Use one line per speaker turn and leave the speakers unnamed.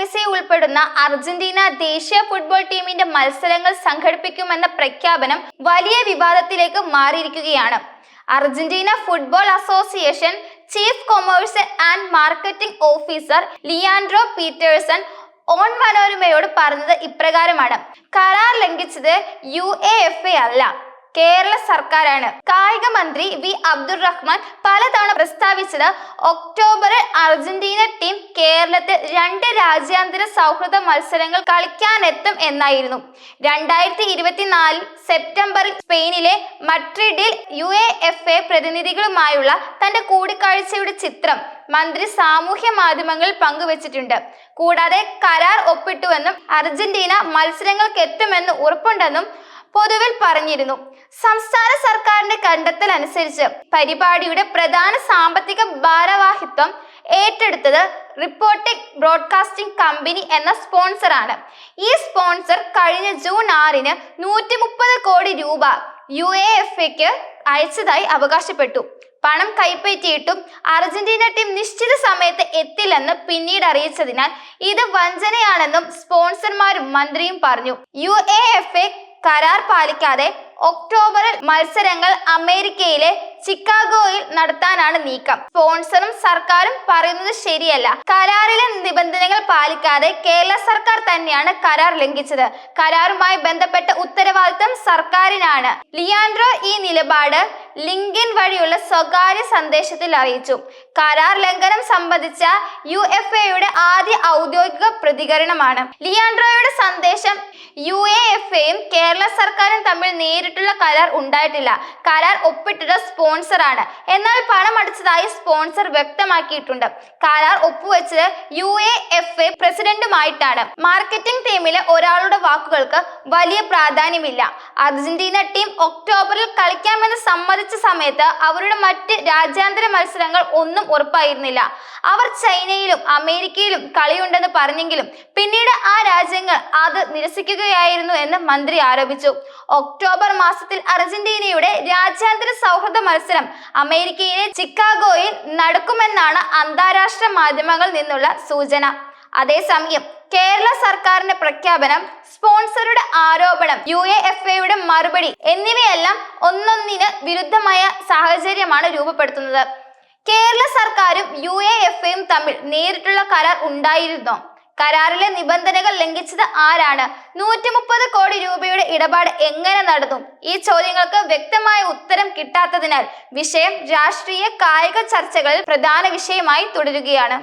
Messi ഉൾപ്പെടുന്ന Argentina ദേശീയ football ടീമിന്റെ മത്സരങ്ങൾ സംഘടിപ്പിക്കുമെന്ന പ്രഖ്യാപനം വലിയ വിവാദത്തിലേക്ക് മാറിയിരിക്കുകയാണ്. Argentina football association chief commerce and marketing officer Leandro Peterson on മനോരമയോട് പറഞ്ഞത് ഇപ്രകാരമാണ്. കരാർ ലംഘിച്ചത് യു എ എഫ് എ അല്ല. കേരള സർക്കാരാണ്. കായിക മന്ത്രി വി. അബ്ദുൾ റഹ്മാൻ പലതവണ പ്രസ്താവിച്ചത് ഒക്ടോബറിൽ അർജന്റീന ടീം കേരളത്തിൽ രണ്ട് രാജ്യാന്തര സൗഹൃദ മത്സരങ്ങൾ കളിക്കാനെത്തും എന്നായിരുന്നു. രണ്ടായിരത്തി ഇരുപത്തിനാലിൽ സെപ്റ്റംബറിൽ സ്പെയിനിലെ മഡ്രിഡിൽ യു എ എഫ് എ പ്രതിനിധികളുമായുള്ള തന്റെ കൂടിക്കാഴ്ചയുടെ ചിത്രം മന്ത്രി സാമൂഹ്യ മാധ്യമങ്ങളിൽ പങ്കുവച്ചിട്ടുണ്ട്. കൂടാതെ കരാർ ഒപ്പിട്ടുവെന്നും അർജന്റീന മത്സരങ്ങൾക്ക് എത്തുമെന്ന് ഉറപ്പുണ്ടെന്നും പൊതുവിൽ പറഞ്ഞിരുന്നു. സംസ്ഥാന സർക്കാരിന്റെ കണ്ടെത്തൽ അനുസരിച്ച് പരിപാടിയുടെ പ്രധാന സാമ്പത്തിക ഭാരവാഹിത്വം ഏറ്റെടുത്തത് റിപ്പോർട്ടിംഗ് ബ്രോഡ്കാസ്റ്റിംഗ് കമ്പനി എന്ന സ്പോൺസറാണ്. ഈ സ്പോൺസർ കഴിഞ്ഞ ജൂൺ ആറിന് നൂറ്റി മുപ്പത് കോടി രൂപ യു എ എഫ് എക്ക് അയച്ചതായി അവകാശപ്പെട്ടു. പണം കൈപ്പറ്റിയിട്ടും അർജന്റീന ടീം നിശ്ചിത സമയത്ത് എത്തില്ലെന്ന് പിന്നീട് അറിയിച്ചതിനാൽ ഇത് വഞ്ചനയാണെന്നും സ്പോൺസർമാരും മന്ത്രിയും പറഞ്ഞു. യു എ എഫ് എ കരാർ പാലിക്കാതെ ഒക്ടോബറിൽ മത്സരങ്ങൾ അമേരിക്കയിലെ ചിക്കാഗോയിൽ നടത്താനാണ് നീക്കം. സ്പോൺസറും സർക്കാരും പറയുന്നത് ശരിയല്ല. കരാറിലെ നിബന്ധനകൾ പാലിക്കാതെ കേരള സർക്കാർ തന്നെയാണ് കരാർ ലംഘിച്ചത്. കരാറുമായി ബന്ധപ്പെട്ട ഉത്തരവാദിത്തം സർക്കാരിനാണ്. ലിയാൻഡ്രോ ഈ നിലപാട് ലിങ്കിൻ വഴിയുള്ള സ്വകാര്യ സന്ദേശത്തിൽ അറിയിച്ചു. കരാർ ലംഘനം സംബന്ധിച്ച യു എഫ് എയുടെ ആദ്യ ഔദ്യോഗിക പ്രതികരണമാണ്. ലിയാൻഡ്രോയുടെ സന്ദേശം യു എ എഫ് എയും കേരള സർക്കാരും തമ്മിൽ നേരിട്ടുള്ള കരാർ ഉണ്ടായിട്ടില്ല. കരാർ ഒപ്പിട്ടത് സ്പോൺസറാണ് എന്നാൽ പണം അടച്ചതായി സ്പോൺസർ വ്യക്തമാക്കിയിട്ടുണ്ട്. കരാർ ഒപ്പുവെച്ചത് യു എ എഫ് എ പ്രസിഡന്റുമായിട്ടാണ്. മാർക്കറ്റിംഗ് ടീമിലെ ഒരാളുടെ വാക്കുകൾക്ക് വലിയ പ്രാധാന്യമില്ല. അർജന്റീന ടീം ഒക്ടോബറിൽ കളിക്കാമെന്ന് സമ്മതിച്ച സമയത്ത് അവരുടെ മറ്റ് രാജ്യാന്തര മത്സരങ്ങൾ ഒന്നും ഉറപ്പായിരുന്നില്ല. അവർ ചൈനയിലും അമേരിക്കയിലും കളിയുണ്ടെന്ന് പറഞ്ഞെങ്കിലും പിന്നീട് ആ രാജ്യങ്ങൾ അത് നിരസിക്കുകയായിരുന്നു എന്ന് മന്ത്രി ആരോപിച്ചു. ഒക്ടോബർ മാസത്തിൽ അർജന്റീനയുടെ രാജ്യാന്തര സൗഹൃദ മത്സരം അമേരിക്കയിലെ ചിക്കാഗോയിൽ നടക്കുമെന്നാണ് അന്താരാഷ്ട്ര മാധ്യമങ്ങളിൽ നിന്നുള്ള സൂചന. അതേസമയം കേരള സർക്കാരിന്റെ പ്രഖ്യാപനം സ്പോൺസറുടെ ആരോപണം യു എ എഫ് എയുടെ മറുപടി എന്നിവയെല്ലാം ഒന്നൊന്നിന് വിരുദ്ധമായ സാഹചര്യമാണ് രൂപപ്പെടുത്തുന്നത്. കേരള സർക്കാരും യു എ എഫ് എയും തമ്മിൽ നേരിട്ടുള്ള കരാർ ഉണ്ടായിരുന്നോ? കരാറിലെ നിബന്ധനകൾ ലംഘിച്ചത് ആരാണ്? നൂറ്റി മുപ്പത് കോടി രൂപയുടെ ഇടപാട് എങ്ങനെ നടന്നു? ഈ ചോദ്യങ്ങൾക്ക് വ്യക്തമായ ഉത്തരം കിട്ടാത്തതിനാൽ വിഷയം രാഷ്ട്രീയ കായിക ചർച്ചകളിൽ പ്രധാന വിഷയമായി തുടരുകയാണ്.